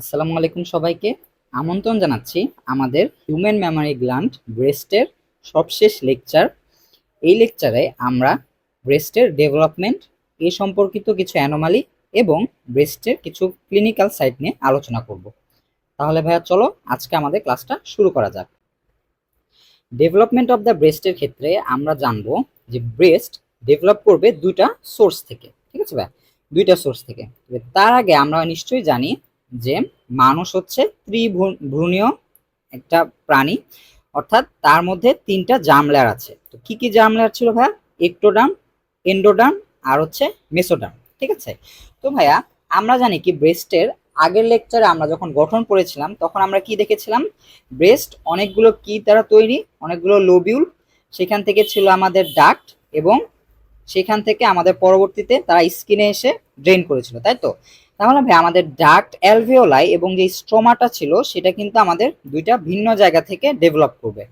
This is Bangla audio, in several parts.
আসসালামু আলাইকুম সবাইকে। আমন্ত্রণ জানাচ্ছি আমাদের হিউম্যান মেমোরি গ্ল্যান্ড ব্রেস্টের সবশেষ লেকচার এই লেকচারে আমরা ব্রেস্টের ডেভেলপমেন্ট এ সম্পর্কিত কিছু অ্যানোমালি এবং ব্রেস্টের কিছু ক্লিনিক্যাল সাইট নিয়ে আলোচনা করব। তাহলে ভাইয়া চলো, আজকে আমাদের ক্লাসটা শুরু করা যাক। ডেভেলপমেন্ট অফ দ্য ব্রেস্টের ক্ষেত্রে আমরা জানব যে ব্রেস্ট ডেভেলপ করবে দুইটা সোর্স থেকে, ঠিক আছে ভাই দুইটা সোর্স থেকে। তার আগে আমরা নিশ্চয়ই জানি যে মানুষ হচ্ছে ত্রিভ্রূণীয় একটা প্রাণী, অর্থাৎ তার মধ্যে তিনটা জামলার আছে। তো কি কি জামলার ছিল ভাইয়া? একটোডাম এন্ডোডাম আর হচ্ছে মেসোডাম ঠিক আছে? তো ভাইয়া, আমরা জানি কি ব্রেস্টের আগের লেকচারে আমরা যখন গঠন করেছিলাম, তখন আমরা কি দেখেছিলাম? ব্রেস্ট অনেকগুলো কি দ্বারা তৈরি? অনেকগুলো লোবিউল। সেখান থেকে ছিল আমাদের ডাক্ট এবং সেখান থেকে আমাদের পরবর্তীতে তারা স্কিনে এসে ড্রেন করেছিল, তাই তো? তাহলে ভাই, আমাদের ডাক্ট অ্যালভিওলাই এবং যে স্ট্রোমাটা ছিল, সেটা কিন্তু আমাদের দুইটা ভিন্ন জায়গা থেকে ডেভেলপ করবে।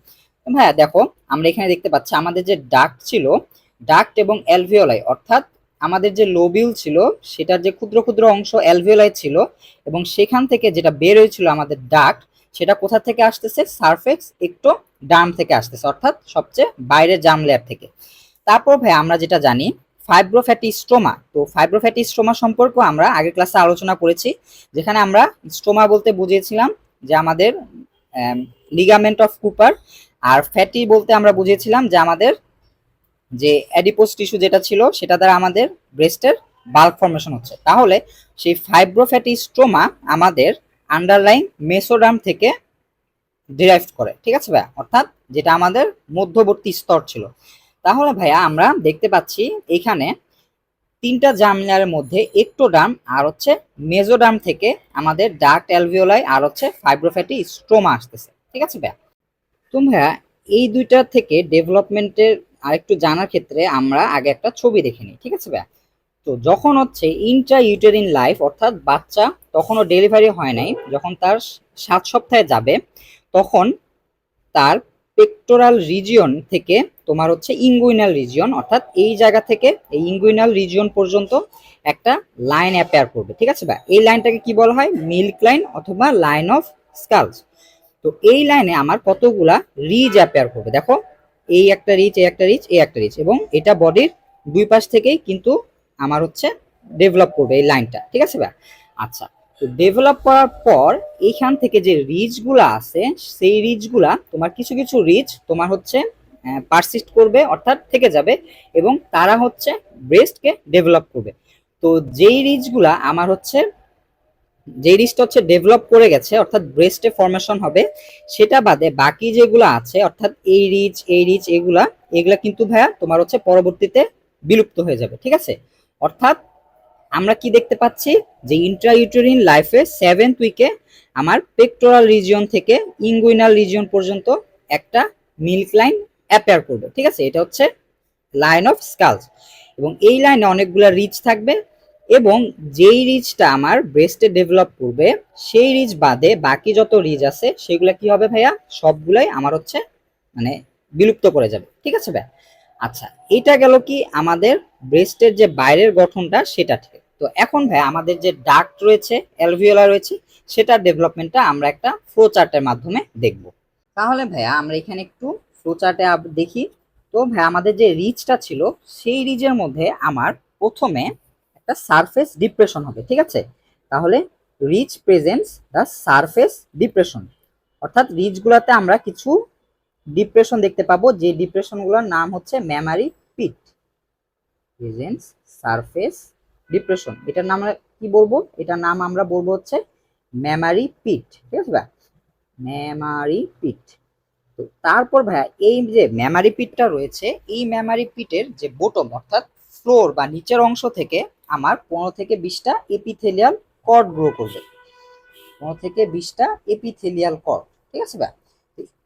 ভাইয়া, দেখো, আমরা এখানে দেখতে পাচ্ছি আমাদের যে ডাক্ট ছিল ডাক্ট এবং অ্যালভিওলাই অর্থাৎ আমাদের যে লোবিউল ছিল, সেটার যে ক্ষুদ্র ক্ষুদ্র অংশ অ্যালভিওলাই ছিল এবং সেখান থেকে যেটা বের হয়েছিল আমাদের ডাক্ট সেটা কোথা থেকে আসতেছে? সারফেক্স একটু ডার্ম থেকে আসতেছে, অর্থাৎ সবচেয়ে বাইরের জাম লেয়ার থেকে। তারপর ভাই আমরা যেটা জানি ফাইব্রোফ্যাটি স্ট্রোমা তো ফাইব্রোফ্যাটি স্ট্রোমা সম্পর্কে আমরা আগের ক্লাসে আলোচনা করেছি, যেখানে আমরা স্ট্রোমা বলতে বুঝিয়েছিলাম যে আমাদের লিগামেন্ট অফ কুপার আর ফ্যাটি বলতে আমরা বুঝিয়েছিলাম যে আমাদের যে অ্যাডিপোস টিস্যু যেটা ছিল, সেটা দ্বারা আমাদের ব্রেস্টের বাল্ক ফর্মেশন হচ্ছে। তাহলে সেই ফাইব্রোফ্যাটি স্ট্রোমা আমাদের আন্ডারলাইন মেসোডাম থেকে ডিরাইভ করে, ঠিক আছে ভাইয়া? অর্থাৎ যেটা আমাদের মধ্যবর্তী স্তর ছিল। তাহলে ভাইয়া আমরা দেখতে পাচ্ছি এখানে তিনটা জার্মিনারের মধ্যে একটোডাম আর হচ্ছে মেজোডাম থেকে আমাদের ডার্ক অ্যালভিওলাই আর হচ্ছে ফাইব্রোফ্যাটি স্ট্রোমা আসতেছে। ঠিক আছে ভাইয়া? তো ভাইয়া, এই দুইটা থেকে ডেভেলপমেন্টের আরেকটু জানার ক্ষেত্রে আমরা আগে একটা ছবি দেখে নিই। ঠিক আছে ভাইয়া? তো যখন হচ্ছে ইন্ট্রা ইউটেরিন লাইফ অর্থাৎ বাচ্চা তখনও ডেলিভারি হয় নাই, যখন তার সাত সপ্তাহে যাবে, তখন তার পেক্টোরাল রিজিয়ন থেকে তোমার হচ্ছে ইঙ্গুইনাল রিজিয়ন অর্থাৎ এই জায়গা থেকে এই ইঙ্গুইনাল রিজিয়ন পর্যন্ত একটা লাইন অ্যাপেয়ার করবে, ঠিক আছে ভাই? এই লাইনটাকে কি বলা হয়? মিল্ক লাইন অথবা লাইন অফ স্কালস তো এই লাইনে আমার কতগুলা রিজ অ্যাপেয়ার করবে? দেখো, এই একটা রিচ এই একটা রিচ এই একটা রিচ এবং এটা বডির দুই পাশ থেকেই কিন্তু আমার হচ্ছে ডেভেলপ করবে এই লাইনটা ঠিক আছে ভাই? আচ্ছা তো ডেভেলপ করার পর এইখান থেকে যে রিচগুলা আছে, সেই রিচগুলা তোমার কিছু কিছু রিচ তোমার হচ্ছে পারসিস্ট করবে, অর্থাৎ থেকে যাবে এবং তারা হচ্ছে ব্রেস্টকে ডেভেলপ করবে। তো যেই রিচগুলা আমার হচ্ছে, যেই রিচটা হচ্ছে ডেভেলপ করে গেছে, অর্থাৎ ব্রেস্টে ফর্মেশন হবে, সেটা বাদে বাকি যেগুলো আছে, অর্থাৎ এই রিচ এই রিচ এগুলা এগুলা কিন্তু ভাইয়া তোমার হচ্ছে পরবর্তীতে বিলুপ্ত হয়ে যাবে, ঠিক আছে? অর্থাৎ আমরা কি দেখতে পাচ্ছি? যে ইন্ট্রাইউটেরিন লাইফে সেভেন্থ উইকে আমার পেক্টোরাল রিজিয়ন থেকে ইঙ্গুইনাল রিজিয়ন পর্যন্ত একটা মিল্ক লাইন অ্যাপেয়ার করবে, ঠিক আছে? এটা হচ্ছে লাইন অফ স্কালস এবং এই লাইনে অনেকগুলো রিচ থাকবে এবং যেই রিচটা আমার ব্রেস্টে ডেভেলপ করবে, সেই রিচ বাদে বাকি যত রিচ আছে, সেগুলো কি হবে ভাইয়া? সবগুলাই আমার হচ্ছে মানে বিলুপ্ত করে যাবে, ঠিক আছে ভাই? আচ্ছা এটা গেল কি আমাদের ব্রেস্টের যে বাইরের গঠনটা, সেটা ঠিক। তো এখন ভাই, আমাদের যে ডাক্ট রয়েছে অ্যালভিওলা রয়েছে, সেটার ডেভেলপমেন্টটা আমরা একটা ফ্লো চার্টের মাধ্যমে দেখব। তাহলে ভাইয়া, আমরা এখানে একটু ফ্লো চার্টে দেখি। তো ভাই আমাদের যে রিচটা ছিল, সেই রিচের মধ্যে আমার প্রথমে একটা সারফেস ডিপ্রেশন হবে, ঠিক আছে? তাহলে ridge presents the surface depression অর্থাৎ রিচগুলোতে আমরা কিছু ডিপ্রেশন দেখতে পাবো, যে ডিপ্রেশনগুলোর নাম হচ্ছে mammary pit presents surface depression এটার নাম আমরা কি বলব? এটার নাম আমরা বলব হচ্ছে মেমারি পিট ঠিক আছে ভাই? মেমারি পিট তো তারপর ভাইয়া, এই যে মেমারি পিটটা রয়েছে, এই মেমারি পিটের যে বোটম অর্থাৎ ফ্লোর বা নিচের অংশ থেকে আমার পনেরো থেকে বিশটা এপিথেলিয়াল কর্ড গ্রো করবে। পনেরো থেকে বিশটা এপিথেলিয়াল কর্ড ঠিক আছে ভাই?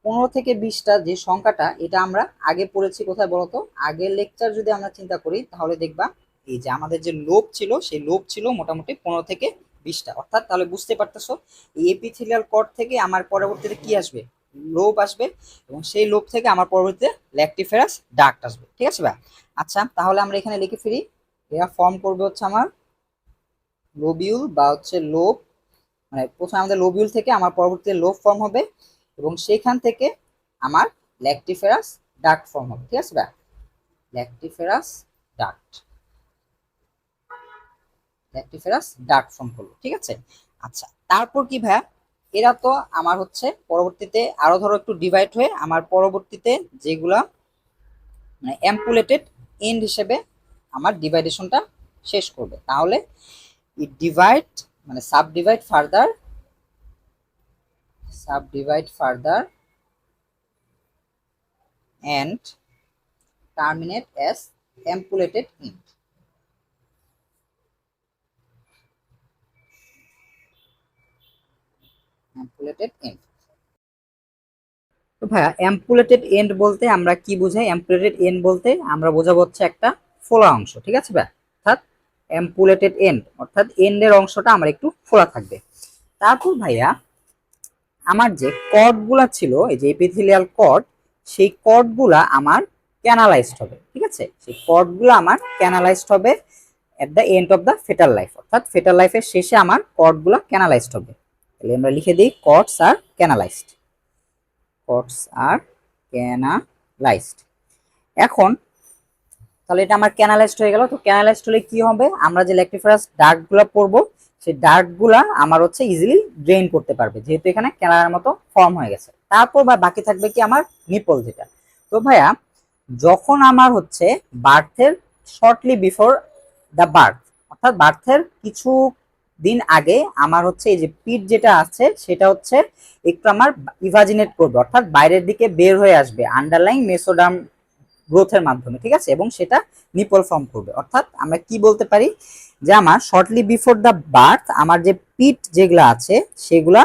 পনেরো থেকে বিশটা যে সংখ্যাটা, এটা আমরা আগে পড়েছি কোথায় বলতো? আগের লেকচার যদি আমরা চিন্তা করি, তাহলে দেখবা এই যে আমাদের যে লোভ ছিল, সেই লোভ ছিল মোটামুটি পনেরো থেকে বিশটা। অর্থাৎ তাহলে বুঝতে পারতেছো, এই এপিথেলিয়াল কর্ড থেকে আমার পরবর্তীতে কি আসবে? লোভ আসবে এবং সেই লোভ থেকে আমার পরবর্তীতে ল্যাকটিফেরাস ডাক্ট আসবে। ঠিক আছে ভাই? আচ্ছা তাহলে আমরা এখানে লিখে ফিরি এরা ফর্ম করবে হচ্ছে আমার লোবিউল বা হচ্ছে লোভ। মানে প্রথমে আমাদের লোবিউল থেকে আমার পরবর্তীতে লোভ ফর্ম হবে এবং সেখান থেকে আমার ল্যাকটিফেরাস ডাক্ট ফর্ম হবে। ঠিক আছে ভাই? Lactiferous duct lactiferous duct form করল, ঠিক আছে? আচ্ছা তারপর কি ভাইয়া? এরা তো আমার হচ্ছে পরবর্তীতে আরও ধরো একটু ডিভাইড হয়ে আমার পরবর্তীতে যেগুলা মানে অ্যাম্পুলেটেড এন্ড হিসেবে আমার ডিভাইডেশনটা শেষ করবে। তাহলে ইট ডিভাইড মানে subdivide further subdivide further and terminate as ampulated end. Ampulated end. তো ভাইয়া অ্যাম্পুলেটেড এন্ড বলতে আমরা কি বুঝাই? অ্যাম্পুলেটেড এন্ড বলতে আমরা বোঝাবো হচ্ছে একটা ফোলা অংশ, ঠিক আছে ভাই অর্থাৎ অ্যাম্পুলেটেড এন্ড অর্থাৎ এন্ডের অংশটা আমার একটু ফোলা থাকবে। তারপর ভাইয়া, আমার যে কর্ডগুলা ছিল, এই যে এপিথেলিয়াল কর্ড সেই কর্ডগুলা আমার ক্যানালাইজড হবে, ঠিক আছে? সেই কর্ডগুলো আমার ক্যানালাইজড হবে at the end of the fetal life অর্থাৎ ফেটাল লাইফের শেষে আমার কর্ডগুলো ক্যানালাইজড হবে। তাহলে আমরা লিখে দিই কর্ডস আর ক্যানালাইজড কর্ডস আর ক্যানালাইজড এখন, তাহলে এটা আমার ক্যানালাইজড হয়ে গেল, তো ক্যানালাইজড হলে কি হবে? আমরা যে ল্যাক্টিফারাস ডার্কগুলো পড়ব, সেই ডার্কগুলা আমার হচ্ছে ইজিলি ড্রেন করতে পারবে, যেহেতু এখানে ক্যানালার মতো ফর্ম হয়ে গেছে। তারপর বা বাকি থাকবে কি আমার নিপল যেটা। তো ভাইয়া, যখন আমার হচ্ছে বার্থের শর্টলি বিফোর দ্য বার্থ অর্থাৎ বার্থের কিছু দিন আগে আমার হচ্ছে এই যে পিঠ যেটা আছে, সেটা হচ্ছে একটু আমার ইভাজিনেট করবে, অর্থাৎ বাইরের দিকে বের হয়ে আসবে আন্ডারলাইন মেসোডাম গ্রোথের মাধ্যমে, ঠিক আছে? এবং সেটা নিপল ফর্ম করবে। অর্থাৎ আমরা কি বলতে পারি? যে আমার শর্টলি বিফোর দ্য বার্থ আমার যে পিট যেগুলো আছে, সেগুলা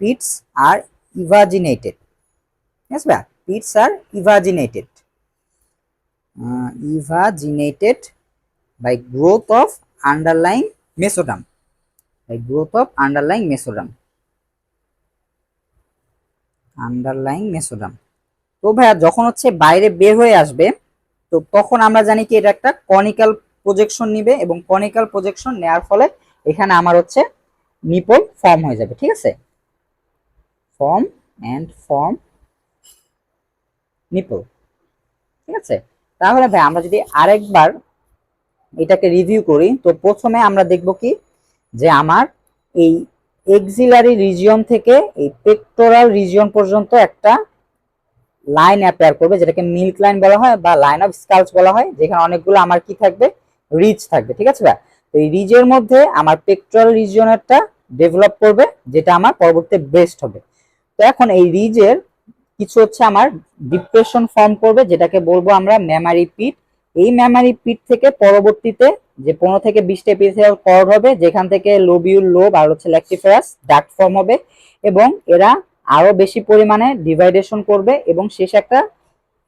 পিটস আর ইভাজিনেটেড। ঠিক আছে pits are evaginated. Evaginated by growth of underlying mesoderm growth of underlying mesoderm underlying mesoderm তো ভাইয়া, যখন হচ্ছে বাইরে বের হয়ে আসবে, তো তখন আমরা জানি কি, এটা একটা কনিক্যাল প্রজেকশন নিবে এবং কনিক্যাল প্রজেকশন নেওয়ার ফলে এখানে আমার হচ্ছে নিপল ফর্ম হয়ে যাবে, ঠিক আছে? ফর্ম অ্যান্ড ফর্ম নিপল ঠিক আছে? তাহলে ভাই আমরা যদি আরেকবার এটাকে রিভিউ করি, তো প্রথমে আমরা দেখব কি যে আমার এই এক্সিলারি রিজিয়ন থেকে এই পেক্টোরাল রিজিয়ন পর্যন্ত একটা লাইন অ্যাপেয়ার করবে, যেটাকে মিল্ক লাইন বলা হয় বা লাইন অফ স্কালস বলা হয়, যেখানে অনেকগুলো আমার কি থাকবে? রিজ থাকবে, ঠিক আছে তো এই রিজের মধ্যে আমার পেক্টোরাল রিজিয়নেরটা ডেভেলপ করবে, যেটা আমার পরবর্তীতে ব্রেস্ট হবে। তো এখন এই রিজের কিছু হচ্ছে আমার ডিপ্রেশন ফর্ম করবে, যেটাকে বলব আমরা মেমারি পিট এই মেমারি পিট থেকে পরবর্তীতে যে পনেরো থেকে বিশটা এপিথেলিয়াল কর্ড হবে, যেখান থেকে লোবিউল লোব আর হচ্ছে ল্যাক্টিফেরাস ডাক্ট ফর্ম হবে এবং এরা আরও বেশি পরিমাণে ডিভাইডেশন করবে এবং শেষে একটা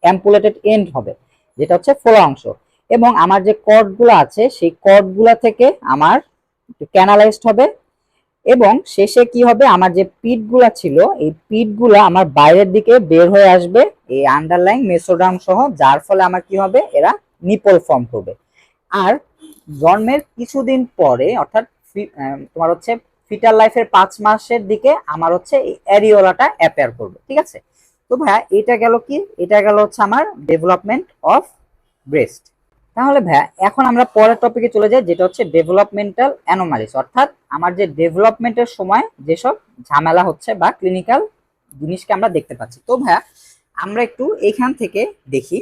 অ্যাম্পুলেটেড এন্ড হবে, যেটা হচ্ছে ফোলা অংশ। এবং আমার যে কর্ডগুলো আছে, সেই কর্ডগুলো থেকে আমার ক্যানালাইজড হবে এবং শেষে কি হবে, আমার যে পিটগুলা ছিল, এই পিটগুলা আমার বাইরের দিকে বের হয়ে আসবে, এই আন্ডারলাইন মেসোডাম সহ, যার ফলে আমার কি হবে, এরা নিপল ফর্ম করবে আর জন্মের কিছুদিন পরে, অর্থাৎ তোমার হচ্ছে ফিটার লাইফের পাঁচ মাসের দিকে আমার হচ্ছে অ্যারিওলাটা অ্যাপেয়ার করবে, ঠিক আছে? তো ভাইয়া, এটা গেল কি? এটা গেল হচ্ছে আমার ডেভেলপমেন্ট অফ ব্রেস্ট তাহলে ভাইয়া, এখন আমরা পরের টপিকে চলে যাই, যেটা হচ্ছে ডেভেলপমেন্টাল অ্যানোমালিস অর্থাৎ আমার যে ডেভেলপমেন্টের সময় যেসব ঝামেলা হচ্ছে বা ক্লিনিক্যাল জিনিসকে আমরা দেখতে পাচ্ছি। তো ভাইয়া, আমরা একটু এখান থেকে দেখি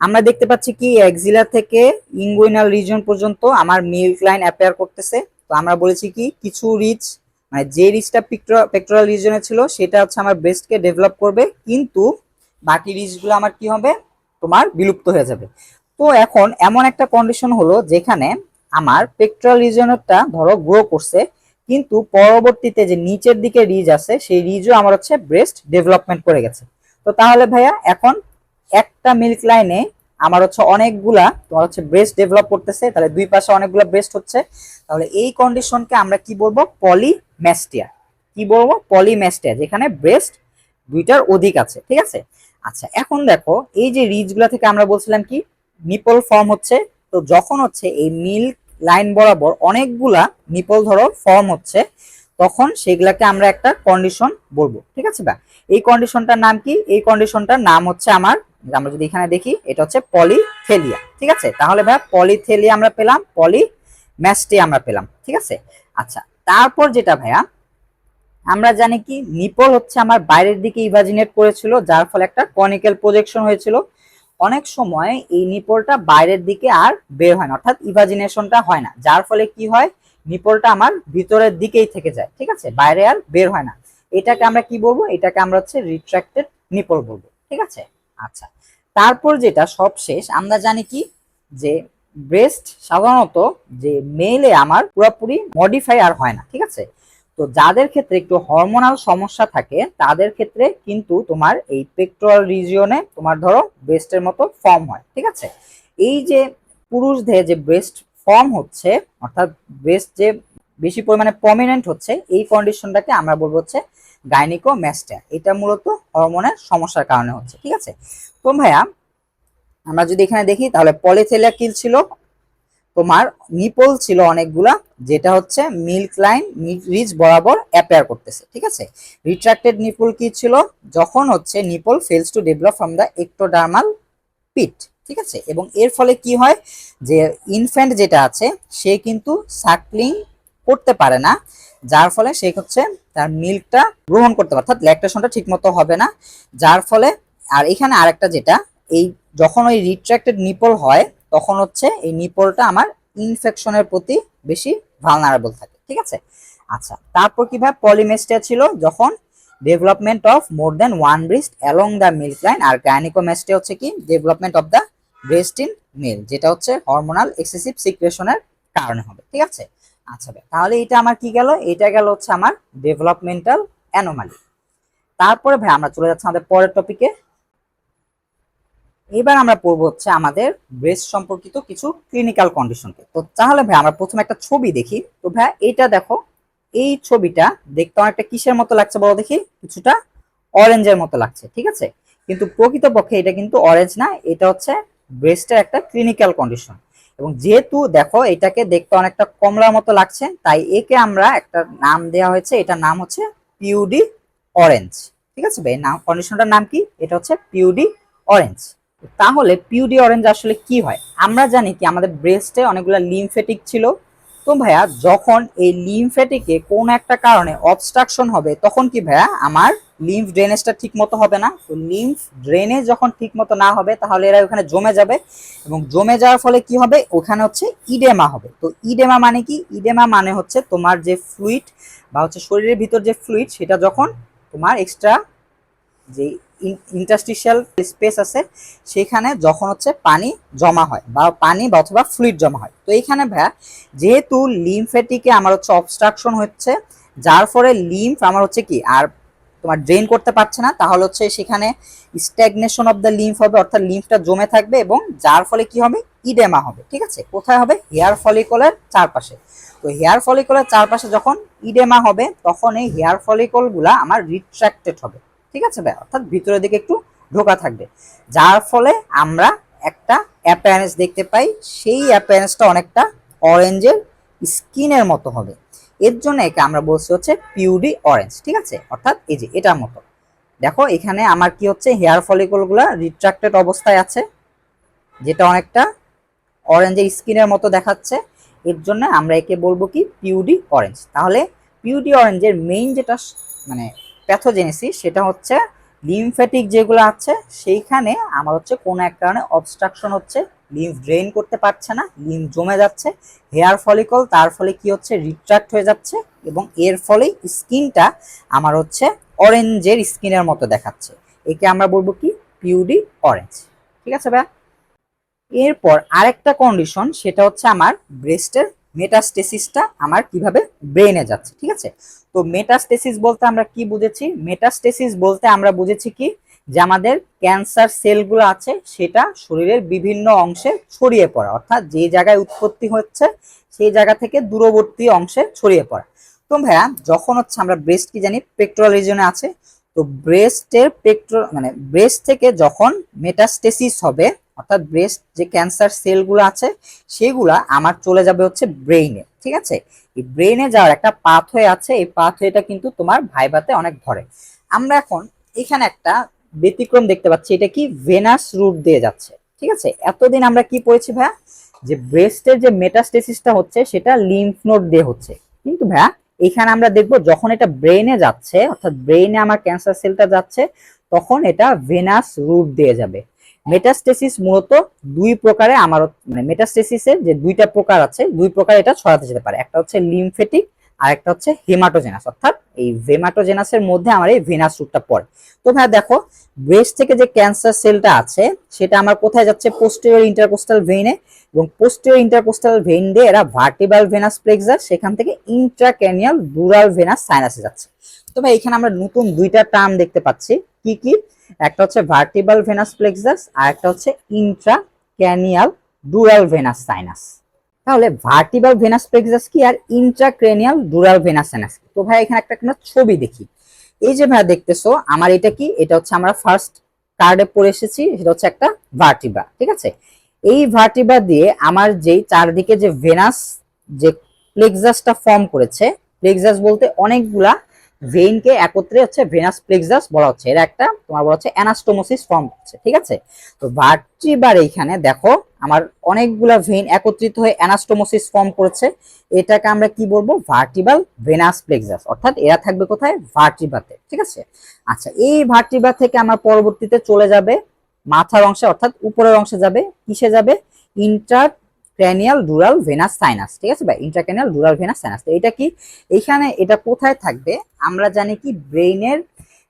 আমরা দেখতে পাচ্ছি কি এক্সিলা থেকে ইঙ্গুইনাল রিজন পর্যন্ত আমার মিল্ক লাইন অ্যাপেয়ার করতেছে। তো আমরা বলেছি কি, কিছু রিচ মানে যে রিচটা পেক্টোরাল রিজনে ছিল, সেটা হচ্ছে আমার ব্রেস্টকে ডেভেলপ করবে। কিন্তু বাকি রিচগুলো আমার কি হবে? তোমার বিলুপ্ত হয়ে যাবে। তো এখন এমন একটা কন্ডিশন হলো যেখানে আমার পেক্টোরাল রিজনটা ধরো গ্রো করছে, কিন্তু পরবর্তীতে যে নিচের দিকে রিজ আছে, সেই রিজও আমার হচ্ছে ব্রেস্ট ডেভেলপমেন্ট করে গেছে। তো তাহলে ভাইয়া, এখন একটা মিল্ক লাইনে আমার হচ্ছে অনেকগুলা, তোমার হচ্ছে ব্রেস্ট ডেভেলপ করতেছে, তাহলে দুই পাশে অনেকগুলা ব্রেস্ট হচ্ছে। তাহলে এই কন্ডিশনকে আমরা কি বলব? পলিম্যাস্টিয়া কি বলব? পলিম্যাস্টিয়া যেখানে ব্রেস্ট দুইটার অধিক আছে, ঠিক আছে? আচ্ছা এখন দেখো, এই যে রিজগুলা থেকে আমরা বলছিলাম কি? নিপল ফর্ম হচ্ছে। তো যখন হচ্ছে এই মিল্ক লাইন বরাবর অনেকগুলা নিপল ধরো ফর্ম হচ্ছে, তখন সেগুলাকে আমরা একটা কন্ডিশন বলব, ঠিক আছে বা? এই কন্ডিশনটার নাম কি? এই কন্ডিশনটার নাম হচ্ছে আমার আমরা যদি এখানে দেখি, এটা হচ্ছে পলিথেলিয়া, ঠিক আছে? তাহলে ভাই পলিথেলিয়া আমরা পেলাম পলি ম্যাস্টি আমরা পেলাম, ঠিক আছে? আচ্ছা তারপর যেটা ভাইয়া, আমরা জানি কি, নিপল হচ্ছে আমার বাইরের দিকে ইভাজিনেট করেছিল, যার ফলে একটা কনিক্যাল প্রজেকশন হয়েছিল। অনেক সময় এই নিপলটা বাইরের দিকে আর বের হয় না, অর্থাৎ ইভাজিনেশনটা হয় না। যার ফলে কি হয়, নিপলটা আমার ভিতরের দিকেই থেকে যায়, ঠিক আছে? বাইরে আর বের হয় না। এটাকে আমরা কি বলব? এটাকে আমরা হচ্ছে রিট্রাক্টেড নিপল বলব, ঠিক আছে? আচ্ছা তারপর যেটা সবশেষ আমরা জানি কি? যে ব্রেস্ট সাধারণত যে মেলে আমার পুরোপুরি মডিফাই আর হয় না, ঠিক আছে? তো যাদের ক্ষেত্রে একটু হরমোনাল সমস্যা থাকে, তাদের ক্ষেত্রে কিন্তু তোমার এই পেক্টোরাল রিজিয়নে তোমার ধরো ব্রেস্টের মতো ফর্ম হয়, ঠিক আছে? এই যে পুরুষদের যে ব্রেস্ট ফর্ম হচ্ছে, অর্থাৎ ব্রেস্ট যে বেশি পরিমাণে প্রমিনেন্ট হচ্ছে, এই কন্ডিশনটাকে আমরা বলব হচ্ছে গাইনিকো ম্যাস্টার এটা মূলত হরমোনের সমস্যার কারণে হচ্ছে, ঠিক আছে? তো ভাইয়া, আমরা যদি এখানে দেখি, তাহলে পলিথেলিয়া কিল ছিল? তোমার নিপল ছিল অনেকগুলা, যেটা হচ্ছে মিল্ক লাইন রিচ বরাবর অ্যাপেয়ার করতেছে, ঠিক আছে? রিট্রাক্টেড নিপল কি ছিল? যখন হচ্ছে nipple fails to develop from the ectodermal pit ঠিক আছে? এবং এর ফলে কি হয়? যে ইনফ্যান্ট যেটা আছে, সে কিন্তু সাকলিং করতে পারে না, যার ফলে সে হচ্ছে তার মিল্কটা গ্রহণ করতে পারে, অর্থাৎ ল্যাকটেশনটা ঠিক মতো হবে না, যার ফলে, আর এখানে আরেকটা যেটা, এই যখন ওই রিট্রাক্টেড নিপল হয়, তখন হচ্ছে এই নিপলটা আমার ইনফেকশনের প্রতি বেশি ভালনারেবল থাকে, ঠিক আছে? আচ্ছা তারপর কীভাবে পলিমেস্টিয়া ছিল যখন development of more than one breast along the milk line R gynaecomastia হচ্ছে কি? Development of the breast in male যেটা হচ্ছে হরমোনাল এক্সেসিভ সিক্রেশনের কারণে হবে, ঠিক আছে? আচ্ছা ভাই, তাহলে এটা আমার কি গেল? এটা গেল হচ্ছে আমার ডেভেলপমেন্টাল অ্যানোমালি তারপরে ভাই আমরা চলে যাচ্ছি আমাদের পরের টপিকে এবার আমরা পড়ব হচ্ছে আমাদের ব্রেস্ট সম্পর্কিত কিছু ক্লিনিক্যাল কন্ডিশনকে তো তাহলে ভাই আমরা প্রথমে একটা ছবি দেখি। তো ভাই, এটা দেখো, এই ছবিটা দেখতে অনেকটা কিসের মতো লাগছে বলো দেখি? কিছুটা অরেঞ্জের মতো লাগছে, ঠিক আছে? কিন্তু প্রকৃতপক্ষে এটা কিন্তু অরেঞ্জ না, এটা হচ্ছে ব্রেস্টের একটা ক্লিনিক্যাল কন্ডিশন এবং যেহেতু দেখো, এটাকে দেখতে অনেকটা কমলার মতো লাগছে, তাই একে আমরা একটা নাম দেওয়া হয়েছে, এটার নাম হচ্ছে পিউডি অরেঞ্জ। ঠিক আছে ভাই? নাম কন্ডিশনটার নাম কি? এটা হচ্ছে পিউডি অরেঞ্জ। তাহলে পিউডি অরেঞ্জ আসলে কি হয়? আমরা জানি কি আমাদের ব্রেস্টে অনেকগুলো লিমফেটিক ছিল তো ভাইয়া, যখন এই লিমফেটিকে কোন একটা কারণে অবস্ট্রাকশন হবে, তখন কি ভাইয়া, আমার লিম্ফ ড্রেনেজটা ঠিক মতো হবে না? তো লিম্ফ ড্রেনেজ যখন ঠিক মতো না হবে, তাহলে এরা ওখানে জমে যাবে এবং জমে যাওয়ার ফলে কি হবে? ওখানে হচ্ছে ইডেমা হবে। তো ইডেমা মানে কি? ইডেমা মানে হচ্ছে তোমার যে ফ্লুইড বা হচ্ছে শরীরের ভিতর যে ফ্লুইড সেটা যখন তোমার এক্সট্রা যে ইন্টারস্টিশিয়াল স্পেস আছে সেখানে যখন হচ্ছে পানি জমা হয় বা পানি বা অথবা ফ্লুইড জমা হয়। তো এইখানে ভাইয়া, যেহেতু লিমফেটিকে আমার হচ্ছে অবস্ট্রাকশন হচ্ছে, যার ফলে লিম্ফ আমার হচ্ছে কি, আর তোমার ড্রেন করতে পারছে না, তাহলে হচ্ছে সেখানে স্ট্যাগনেশন অফ দ্য লিম্ফ হবে, অর্থাৎ লিম্ফটা জমে থাকবে এবং যার ফলে কি হবে? ইডেমা হবে, ঠিক আছে? কোথায় হবে? হেয়ার ফলিকলের চারপাশে। তো হেয়ার ফলিকলের চারপাশে যখন ইডেমা হবে, তখন এই হেয়ার ফলিকলগুলা আমার রিট্রাক্টেড হবে। ঠিক আছে ভাই? অর্থাৎ ভিতরের দিকে একটু ঢোকা থাকবে। যার ফলে আমরা একটা অ্যাপিয়ারেন্স দেখতে পাই, সেই অ্যাপিয়ারেন্সটা অনেকটা অরেঞ্জের স্কিনের মতো হবে। এর জন্য একে আমরা বলছি হচ্ছে পিউডি অরেঞ্জ ঠিক আছে? অর্থাৎ এই যে এটার মতো। দেখো, এখানে আমার কি হচ্ছে হেয়ার ফলিকলগুলো রিট্রাক্টেড অবস্থায় আছে, যেটা অনেকটা অরেঞ্জের স্কিনের মতো দেখাচ্ছে। এর জন্য আমরা একে বলব কি পিউডি অরেঞ্জ তাহলে পিউডি অরেঞ্জের মেইন যেটা মানে প্যাথোজেনেসিস, সেটা হচ্ছে লিমফ্যাটিক যেগুলো আছে, সেইখানে আমার হচ্ছে কোনো এক কারণে অবস্ট্রাকশন হচ্ছে লিম্ফ ড্রেন করতে পারছে না লিম্ফ জমে যাচ্ছে হেয়ার ফলিকল তার ফলে কি হচ্ছে রিট্রাক্ট হয়ে যাচ্ছে এবং এর ফলেই স্কিনটা আমার হচ্ছে অরেঞ্জের স্কিনের মতো দেখাচ্ছে। একে আমরা বলব কি? পিউডি অরেঞ্জ ঠিক আছে ভাইয়া? এরপর আরেকটা কন্ডিশন সেটা হচ্ছে আমার ব্রেস্টের মেটাস্টেসিসটা আমার কীভাবে ব্রেনে যাচ্ছে, ঠিক আছে? তো মেটাস্টেসিস বলতে আমরা কি বুঝেছি? মেটাস্টেসিস বলতে আমরা বুঝেছি কি? যে আমাদের ক্যান্সার সেলগুলো আছে, সেটা শরীরের বিভিন্ন অংশে ছড়িয়ে পড়া, অর্থাৎ যে জায়গায় উৎপত্তি হচ্ছে, সেই জায়গা থেকে দূরবর্তী অংশে ছড়িয়ে পড়া। তো ভাইয়া, যখন হচ্ছে আমরা ব্রেস্ট কি জানি? পেক্টোরাল রিজনে আছে, তো ব্রেস্টের পেক্টো মানে ব্রেস্ট থেকে যখন মেটাস্টেসিস হবে অর্থাৎ ব্রেস্ট যে ক্যান্সার সেলগুলো আছে, সেগুলা আমার চলে যাবে হচ্ছে ব্রেইনে ঠিক আছে? এই ব্রেইনে যাওয়ার একটা পাথওয়ে আছে, এই পাথওয়েটা কিন্তু তোমার ভাইভাতে অনেক ধরে। আমরা এখন এখানে একটা ব্যতিক্রম দেখতে পাচ্ছি, এটা কি ভেনাস রুট দিয়ে যাচ্ছে, ঠিক আছে? এতদিন আমরা কি পড়েছি ভাইয়া? যে ব্রেস্টের যে মেটাস্টেসিসটা হচ্ছে, সেটা লিম্ফ নোড দিয়ে হচ্ছে। কিন্তু ভাইয়া, এখানে আমরা দেখব যখন এটা ব্রেইনে যাচ্ছে, অর্থাৎ ব্রেইনে আমার ক্যান্সার সেলটা যাচ্ছে, তখন এটা ভেনাস রুট দিয়ে যাবে। মেটাস্টেসিস মূলত দুই প্রকারে আমার মানে মেটাস্টেসিসের যে দুইটা প্রকার আছে, দুই প্রকার এটা ছড়াতে যেতে পারে। একটা হচ্ছে লিমফেটিক আর একটা হচ্ছে হেমাটোজেনাস অর্থাৎ এই ভেমাটোজেনাসের মধ্যে আমার এই ভেনাস রুটটা পড়ে। তো ভাই দেখো ব্রেস্ট থেকে যে ক্যান্সার সেলটা আছে, সেটা আমার কোথায় যাচ্ছে? পোস্টেরিয়র ইন্টারকোস্টাল ভেইনে এবং পোস্টেরিয়র ইন্টারকোস্টাল ভেইন দিয়ে এরা ভার্টিবাল ভেনাস প্লেক্সাস সেখান থেকে ইন্ট্রাক্যানিয়াল ডুরাল ভেনাস সাইনাসে যাচ্ছে। তো ভাই, এখানে আমরা নতুন দুইটা টার্ম দেখতে পাচ্ছি। কি কি? একটা হচ্ছে ভার্টিবাল ভেনাস প্লেক্সাস আর একটা হচ্ছে ইন্ট্রাক্যানিয়াল ডুরাল ভেনাস সাইনাস তাহলে ভার্টিবাল ভেনাস প্লেক্সাস কি আর ইন্ট্রাক্রেনিয়াল ডুরাল ভেনাস এনাস কি তো ভাই, এখানে একটা আমরা ছবি দেখি। এই যে ভাই, দেখতেছো, আমার এটা কি? এটা হচ্ছে আমরা ফার্স্ট কার্ডে পড়ে এসেছি, সেটা হচ্ছে একটা ভার্টিবা ঠিক আছে? এই ভার্টিবা দিয়ে আমার যেই চারদিকে যে ভেনাস যে প্লেক্সাসটা ফর্ম করেছে প্লেক্সাস বলতে অনেকগুলা ভেইনকে একত্রে হচ্ছে ভেনাস প্লেক্সাস বলা হচ্ছে। এর একটা তোমার বলা হচ্ছে অ্যানাস্টোমোসিস ফর্ম হচ্ছে, ঠিক আছে? তো ভার্টিবার এইখানে দেখো, আমার অনেকগুলা ভেইন একত্রিত হয়ে অ্যানাস্টোমোসিস ফর্ম করেছে। এটাকে আমরা কি বলব? ভার্টিবাল ভেনাস প্লেক্সাস অর্থাৎ এরা থাকবে কোথায়? ভার্টিবাতে ঠিক আছে? আচ্ছা এই ভার্টিবা থেকে আমার পরবর্তীতে চলে যাবে, মাথার অংশে অর্থাৎ উপরের অংশে যাবে, কিসে যাবে? Inter cranial dural venous sinus ঠিক আছে ভাই? ইন্ট্রাক্র্যানিয়াল ডুরাল ভেনাস সাইনাস তো এটা কি? এইখানে এটা কোথায় থাকবে? আমরা জানি কি, ব্রেইনের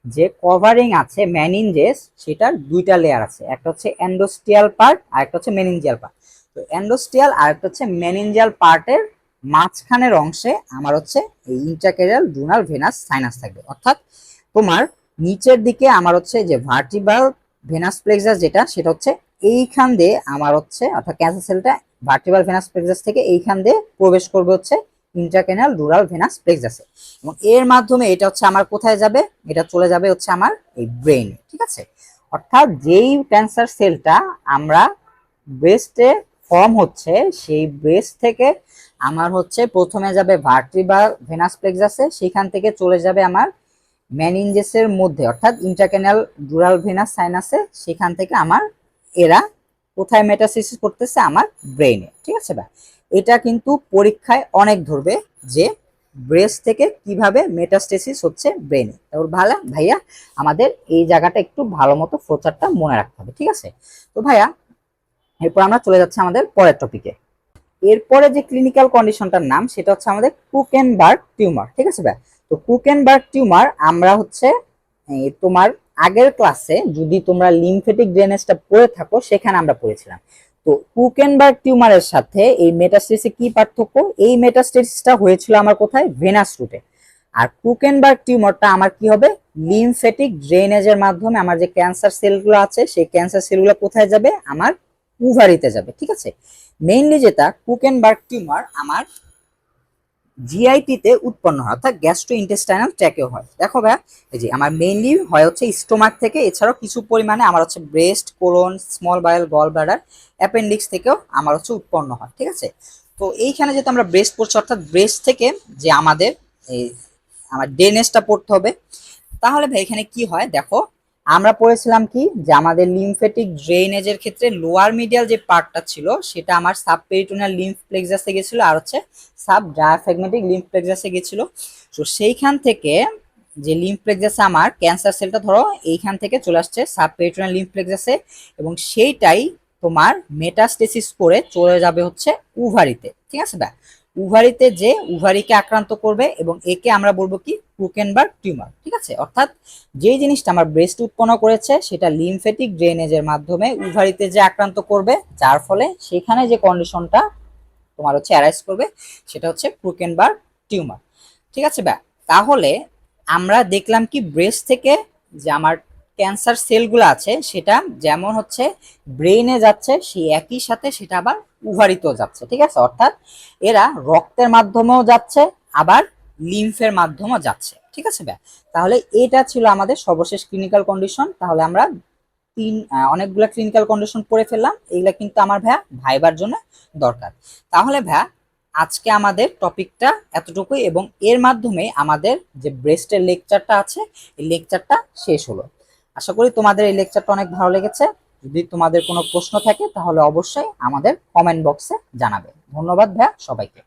যে কভারিং আছে ম্যানিনজেস সেটার দুইটা লেয়ার আছে। একটা হচ্ছে এন্ডোস্টিয়াল পার্ট আর একটা হচ্ছে মেনিনজিয়াল পার্ট তো এন্ডোস্টিয়াল আর একটা হচ্ছে মেনিনজিয়াল পার্টের মাঝখানের অংশে আমার হচ্ছে এই ইন্ট্রাক্যারিয়াল ডুনাল ভেনাস সাইনাস থাকবে। অর্থাৎ তোমার নিচের দিকে আমার হচ্ছে যে ভার্টিবাল ভেনাস প্লেক্সাস যেটা, সেটা হচ্ছে এইখান দিয়ে আমার হচ্ছে, অর্থাৎ ক্যান্সার সেলটা ভার্টিবাল ভেনাস প্লেক্সাস থেকে এইখান দিয়ে প্রবেশ করবে হচ্ছে ইন্ট্রাক্যানাল ডুরাল ভেনাস প্লেক্সাসে এবং এর মাধ্যমে এটা হচ্ছে আমার কোথায় যাবে? এটা চলে যাবে হচ্ছে আমার এই ব্রেইনে ঠিক আছে? অর্থাৎ যেই ক্যান্সার সেলটা আমরা ব্রেস্টে ফর্ম হচ্ছে, সেই ব্রেস্ট থেকে আমার হচ্ছে প্রথমে যাবে ভার্টিবাল ভেনাস প্লেক্সাসে সেখান থেকে চলে যাবে আমার ম্যানিনজেসের মধ্যে, অর্থাৎ ইন্ট্রাক্যানাল ডুরাল ভেনাস সাইনাসে সেখান থেকে আমার এরা কোথায় মেটাসিস করতেছে আমার ব্রেইনে ঠিক আছে ভাই? এটা কিন্তু পরীক্ষায় অনেক ধরবে যে ব্রেস্ট থেকে কীভাবে মেটাস্টেসিস হচ্ছে ব্রেনে তারপর ভালো, ভাইয়া, আমাদের এই জায়গাটা একটু ভালো মতো ফ্লোচারটা মনে রাখতে হবে, ঠিক আছে? তো ভাইয়া, এরপর আমরা চলে যাচ্ছি আমাদের পরের টপিকে এরপরে যে ক্লিনিক্যাল কন্ডিশনটার নাম, সেটা হচ্ছে আমাদের কুকেনবার্গ টিউমার ঠিক আছে ভাই? তো কুকেনবার্গ টিউমার আমরা হচ্ছে তোমার আগের ক্লাসে যদি তোমরা লিমফেটিক ড্রেনেজটা পড়ে থাকো, সেখানে আমরা পড়েছিলাম। তো কুকেনবার্গ টিউমারের সাথে এই মেটাস্টেসে কি পার্থক্য? এই মেটাস্টেসিসটা হয়েছিল আমার কোথায়? ভেনাস রুটে আর কুকেনবার্গ টিউমারটা আমার কি হবে? লিমফেটিক ড্রেনেজের মাধ্যমে আমার যে ক্যান্সার সেলগুলো আছে, সেই ক্যান্সার সেলগুলো কোথায় যাবে? আমার উভারিতে যাবে, ঠিক আছে? মেইনলি যেটা কুকেনবার্গ টিউমার আমার জিআইটিতে উৎপন্ন হয়, অর্থাৎ গ্যাস্ট্রো ইন্টেস্টাইনাল ট্র্যাকেও হয়। দেখো ভাই এই যে আমার মেইনলি হয় হচ্ছে স্টোমাক থেকে, এছাড়াও কিছু পরিমাণে আমার হচ্ছে breast colon small bowel gall bladder appendix থেকেও আমার হচ্ছে উৎপন্ন হয়, ঠিক আছে? তো এইখানে যেহেতু আমরা ব্রেস্ট পড়ছি, অর্থাৎ ব্রেস্ট থেকে যে আমাদের এই, আমার ডেনেসটা পড়তে হবে, তাহলে ভাই এখানে কি হয়? দেখো আমরা পড়েছিলাম কি যে আমাদের লিমফেটিক ড্রেনেজের ক্ষেত্রে লোয়ার মিডিয়াল যে পার্টটা ছিল, সেটা আমার সাবপেরিটোনাল লিম্ফ প্লেক্সাসে গেছিল আর হচ্ছে সাব ডায়াফ্রাগমেটিক লিম্ফ প্লেক্সাসে গেছিল। তো সেইখান থেকে যে লিম্ফ প্লেক্সাসে আমার ক্যান্সার সেলটা ধরো, এইখান থেকে চলে আসছে সাবপেরিটোনাল লিম্ফ প্লেক্সাসে এবং সেইটাই তোমার মেটাস্টেসিস করে চলে যাবে হচ্ছে উভারিতে, ঠিক আছে দা? উভারিতে যে উভারিকে আক্রান্ত করবে এবং একে আমরা বলব কি? ক্রুকেনবার্গ টিউমার ঠিক আছে? অর্থাৎ যেই জিনিসটা আমার ব্রেস্ট উৎপন্ন করেছে, সেটা লিমফেটিক ড্রেনেজের মাধ্যমে উভারিতে যে আক্রান্ত করবে, যার ফলে সেখানে যে কন্ডিশনটা তোমার হচ্ছে অ্যারাইজ করবে, সেটা হচ্ছে ক্রুকেনবার্গ টিউমার ঠিক আছে ব্যা তাহলে আমরা দেখলাম কি ব্রেস্ট থেকে যে আমার ক্যান্সার সেলগুলো আছে, সেটা যেমন হচ্ছে ব্রেইনে যাচ্ছে, সেই একই সাথে সেটা আবার উভারিতেও যাচ্ছে, ঠিক আছে? অর্থাৎ এরা রক্তের মাধ্যমেও যাচ্ছে, আবার লিম্ফের মাধ্যমেও যাচ্ছে, ঠিক আছে ব্যা তাহলে এটা ছিল আমাদের সর্বশেষ ক্লিনিক্যাল কন্ডিশন তাহলে আমরা তিন অনেকগুলো ক্লিনিক্যাল কন্ডিশন পড়ে ফেললাম, এগুলা কিন্তু আমার ভাইয়া ভাইবার জন্য দরকার। তাহলে ভাইয়া, আজকে আমাদের টপিকটা এতটুকুই, এবং এর মাধ্যমে আমাদের যে ব্রেস্টের লেকচারটা আছে, এই লেকচারটা শেষ হলো। আশা করি তোমাদের এই লেকচারটা অনেক ভালো লেগেছে। যদি তোমাদের কোনো প্রশ্ন থাকে, তাহলে অবশ্যই আমাদের কমেন্ট বক্সে জানাবে। ধন্যবাদ ভাইয়া সবাইকে।